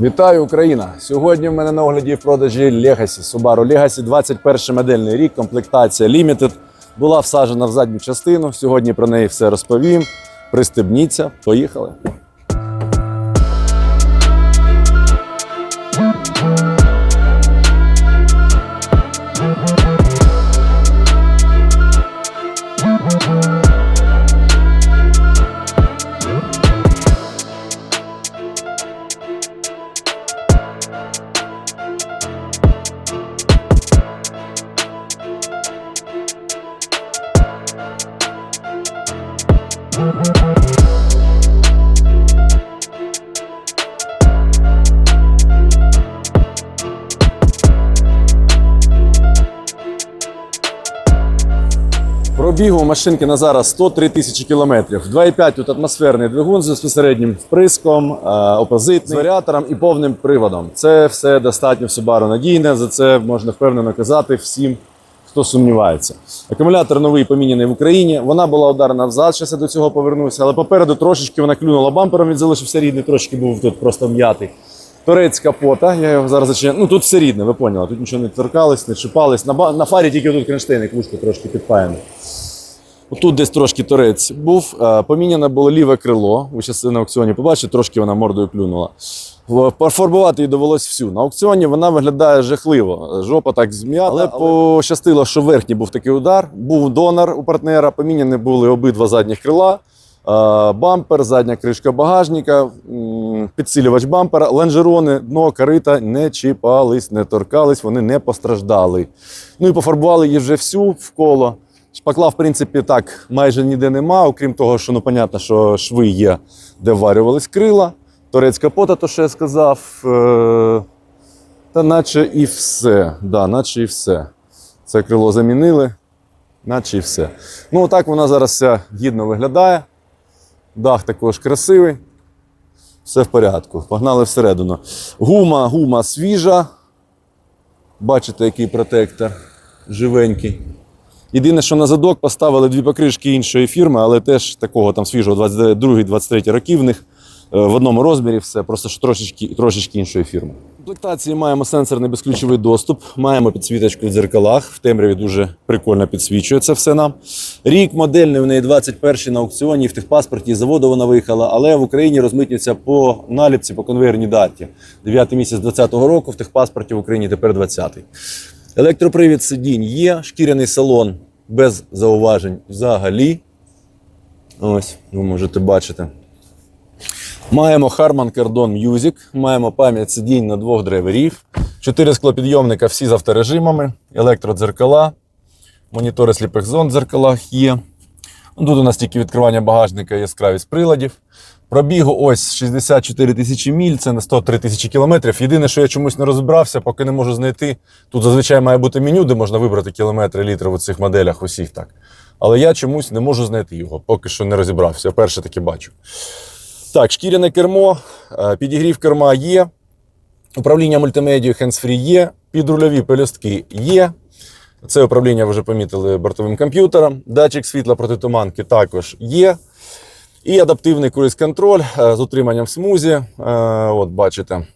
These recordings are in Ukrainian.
Вітаю, Україна! Сьогодні в мене на огляді в продажі Legacy Subaru Legacy 21 модельний рік, комплектація Limited. Була всаджена в задню частину. Сьогодні про неї все розповім. Пристебніться, поїхали. Пробігу машинки на зараз 103 тисячі кілометрів. 2,5 тут атмосферний двигун з безпосереднім вприском, е, опозитний, варіатором і повним приводом. Це все достатньо в Subaru надійне. За це можна впевнено казати всім, хто сумнівається. Акумулятор новий поміняний в Україні. Вона була ударена взад, зараз я до цього повернуся, але попереду трошечки вона клюнула бампером, він залишився рідний, трошки був тут просто м'ятий. Турецька капота, я його зараз зачиняю. Ну тут все рідне, ви поняли. Тут нічого не торкалось, не чіпалось. На, на фарі тільки тут кронштейник, вушко трошки підпаяне. Тут десь трошки торець був. Е, Поміняне було ліве крило. Ви зараз на аукціоні побачите, трошки вона мордою клюнула. Пофарбувати її довелось всю. На аукціоні вона виглядає жахливо. Жопа так зм'ята. Але пощастило, що верхній був такий удар. Був донор у партнера. Поміняні були обидва задніх крила. е, Бампер, задня кришка багажника, підсилювач бампера, лонжерони, дно, корита не чіпались, не торкались, вони не постраждали. Ну і пофарбували її вже всю в коло. Шпакла, в принципі, так майже ніде нема, окрім того, що ну, понятно, що шви є, де варювались крила. Торець капота, то що я сказав. Е- та наче і все. Да, наче і все. Це крило замінили, наче і все. Ну, отак вона зараз вся гідно виглядає. Дах також красивий. Все в порядку. Погнали всередину. Гума, гума свіжа. Бачите, який протектор живенький. Єдине, що на задок поставили дві покришки іншої фірми, але теж такого там свіжого 22-23 років в них е, в одному розмірі все, просто що трошечки, трошечки іншої фірми. В комплектації маємо сенсорний безключовий доступ, маємо підсвіточку в дзеркалах, в темряві дуже прикольно підсвічує це все нам. Рік модельний в неї 21 на аукціоні, в техпаспорті з заводу вона виїхала, але в Україні розмитнюється по наліпці, по конвейерній даті. 9 місяць 2020 року, в техпаспорті в Україні тепер 20-й. Електропривід сидінь є, шкіряний салон без зауважень взагалі. Ось, ви можете бачити. Маємо Harman Kardon Music, маємо пам'ять сидінь на двох драйверів, чотири склопідйомника всі з авторежимами, електродзеркала, монітори сліпих зон в дзеркалах є. Ну, Тут у нас тільки відкривання багажника, яскравість приладів. Пробігу ось 64 тисячі міль, це на 103 тисячі кілометрів. Єдине, що я чомусь не розібрався, поки не можу знайти. Тут зазвичай має бути меню, де можна вибрати кілометри, літри в цих моделях, усіх так. Але я чомусь не можу знайти його, поки що не розібрався. Я перше таки бачу. Так, шкіряне кермо, е, підігрів керма є. Управління мультимедією hands-free є, підрульові пелюстки є. Це управління ви вже помітили бортовим комп'ютером. Датчик світла протитуманки також є. І адаптивний круїз-контроль е, з утриманням в смузі. Е, От бачите,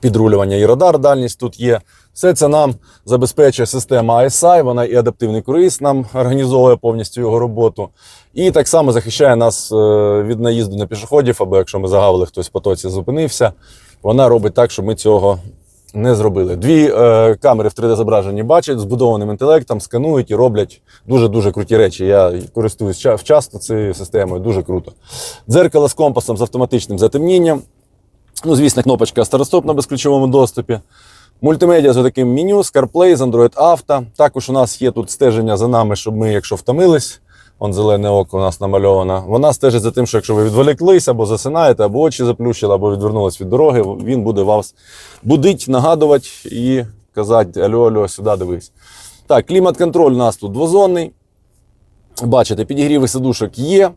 підрулювання і радар, дальність тут є. Все це нам забезпечує система ISI, вона і адаптивний круїз нам організовує повністю його роботу. І так само захищає нас е, від наїзду на пішоходів, або якщо ми загавили, хтось в потоці зупинився. Вона робить так, щоб ми цього не зробили. Дві е, камери в 3D-зображенні бачать, збудованим інтелектом, сканують і роблять дуже-дуже круті речі. Я користуюсь ча- часто цією системою, дуже круто. Дзеркало з компасом з автоматичним затемнінням. Ну, звісно, кнопочка старостоп на безключовому доступі. Мультимедіа з таким меню, CarPlay, з Android Auto. Також у нас є тут стеження за нами, щоб ми, якщо втомились, он зелене око у нас намальовано. Вона стежить за тим, що якщо ви відволіклись, або засинаєте, або очі заплющили, або відвернулись від дороги, він буде вас будить, нагадувати і казати: Альо, альо, сюди дивись. Так, клімат-контроль у нас тут двозонний. Бачите, підігріви сидушок є.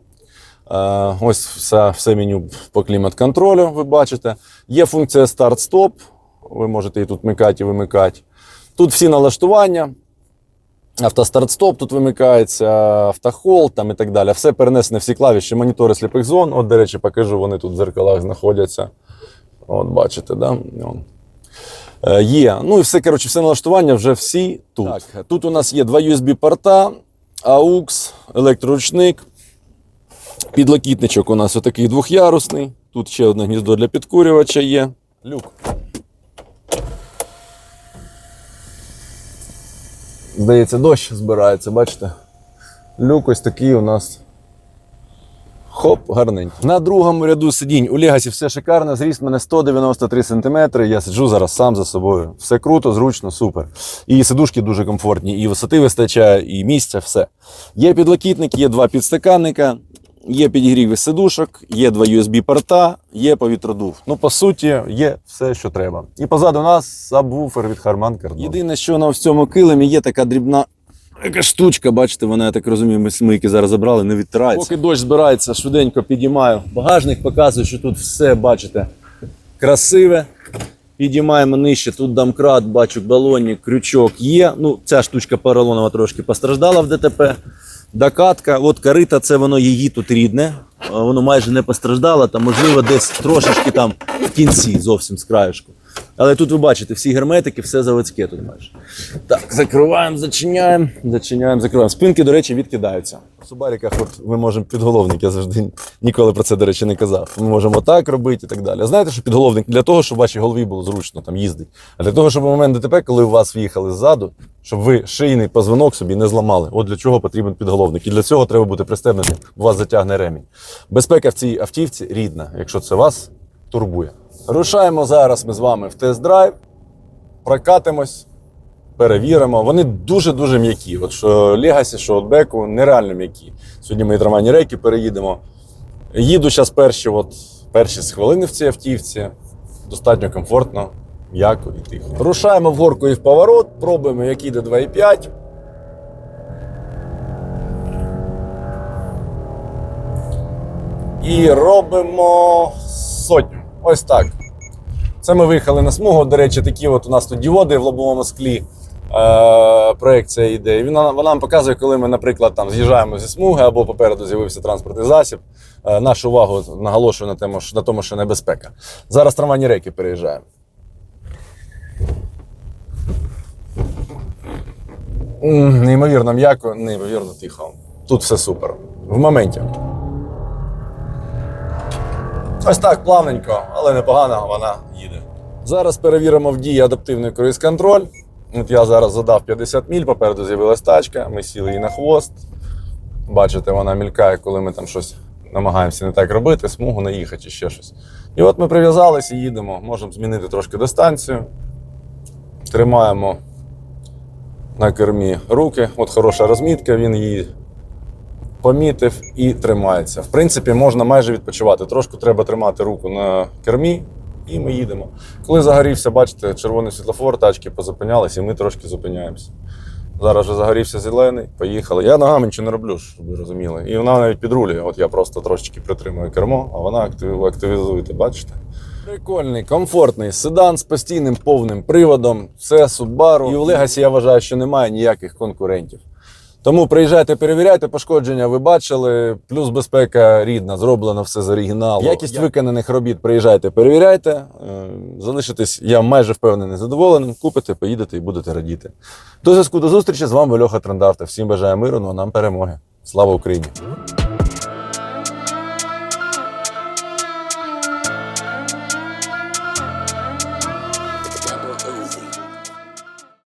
Е, Ось все, все меню по клімат-контролю, ви бачите. Є функція старт-стоп. Ви можете і тут вмикати і вимикати. Тут всі налаштування. Автостарт-стоп тут вимикається, автохол там і так далі. Все перенесено, всі клавіші, монітори сліпих зон. От, до речі, покажу, вони тут в дзеркалах знаходяться. От бачите, да? Е, Є. Ну і все, коротше, все налаштування вже всі тут. Так, тут у нас є два USB-порта, AUX, електроручник. Підлокітничок у нас отакий двохярусний. Тут ще одне гніздо для підкурювача є. Люк. Здається, дощ збирається, бачите? Люк ось такий у нас. Хоп, гарненький. На другому ряду сидінь у Легасі все шикарно. Зріст мене 193 см. Я сиджу зараз сам за собою. Все круто, зручно, супер. І сидушки дуже комфортні, і висоти вистачає, і місця, все. Є підлокітник, є два підстаканника, є підігрів сидушок, є два USB-порта, є повітродув. Ну, по суті, є все, що треба. І позаду нас сабвуфер від Harman Kardon. Єдине, що на ось цьому килимі є така дрібна Яка штучка, бачите, вона, я так розумію, ми смийки зараз забрали, не відтирається. Поки дощ збирається, швиденько підіймаю. Багажник показує, що тут все, бачите, красиве. Підіймаємо нижче, тут домкрат, бачу, балонник, крючок є. Ну, ця штучка поролонова трошки постраждала в ДТП. Докатка, от корита, це воно її тут рідне. Воно майже не постраждало, там, можливо, десь трошечки там в кінці, зовсім з краєшку. Але тут ви бачите, всі герметики, все заводське тут майже. Так, закриваємо, зачиняємо, зачиняємо, закриваємо. Спинки, до речі, відкидаються. У Субаріках от ми можемо підголовник, я завжди ніколи про це, до речі, не казав. Ми можемо так робити і так далі. Знаєте, що підголовник для того, щоб вашій голові було зручно там їздити. А для того, щоб у момент ДТП, коли у вас в'їхали ззаду, щоб ви шийний позвонок собі не зламали. От для чого потрібен підголовник. І для цього треба бути пристебнутим, бо вас затягне ремінь. Безпека в цій автівці рідна, якщо це вас турбує. Рушаємо зараз ми з вами в тест-драйв, прокатимось, перевіримо. Вони дуже-дуже м'які. От що Legacy, що Outback, нереально м'які. Сьогодні ми трамвайні рейки переїдемо. Їду зараз перші, от, перші з хвилини в цій автівці. Достатньо комфортно, м'яко і тихо. Рушаємо в горку і в поворот, пробуємо, як іде 2,5. І робимо сотню. Ось так. Це ми виїхали на смугу. До речі, такі от у нас тут діоди в лобовому склі. Е, проекція йде. Вона, вона нам показує, коли ми, наприклад, там з'їжджаємо зі смуги або попереду з'явився транспортний засіб. Е, нашу увагу наголошую на тому, на тому, що небезпека. Зараз трамвайні рейки переїжджаємо. Неймовірно м'яко, неймовірно тихо. Тут все супер. В моменті. Ось так плавненько, але непогано вона їде. Зараз перевіримо в дії адаптивний круїз-контроль. От я зараз задав 50 міль, попереду з'явилась тачка, ми сіли її на хвост. Бачите, вона мількає, коли ми там щось намагаємося не так робити, смугу наїхати чи ще щось. І от ми прив'язалися і їдемо. Можемо змінити трошки дистанцію. Тримаємо на кермі руки. От хороша розмітка, він її помітив і тримається. В принципі, можна майже відпочивати. Трошки треба тримати руку на кермі, і ми їдемо. Коли загорівся, бачите, червоний світлофор, тачки позупинялись, і ми трошки зупиняємося. Зараз вже загорівся зелений, поїхали. Я ногами нічого не роблю, щоб ви розуміли. І вона навіть підрулює. От я просто трошечки притримую кермо, а вона актив- активізуєте, бачите? Прикольний, комфортний седан з постійним повним приводом. Це Subaru. І у Legacy я вважаю, що немає ніяких конкурентів. Тому приїжджайте, перевіряйте пошкодження, ви бачили. Плюс безпека рідна, зроблено все з оригіналу. Якість виконаних робіт приїжджайте, перевіряйте. Е, Залишитесь, я майже впевнений, задоволеним. Купите, поїдете і будете радіти. До зв'язку до зустрічі з вами Льоха Трендавта. Всім бажаю миру, ну а нам перемоги. Слава Україні!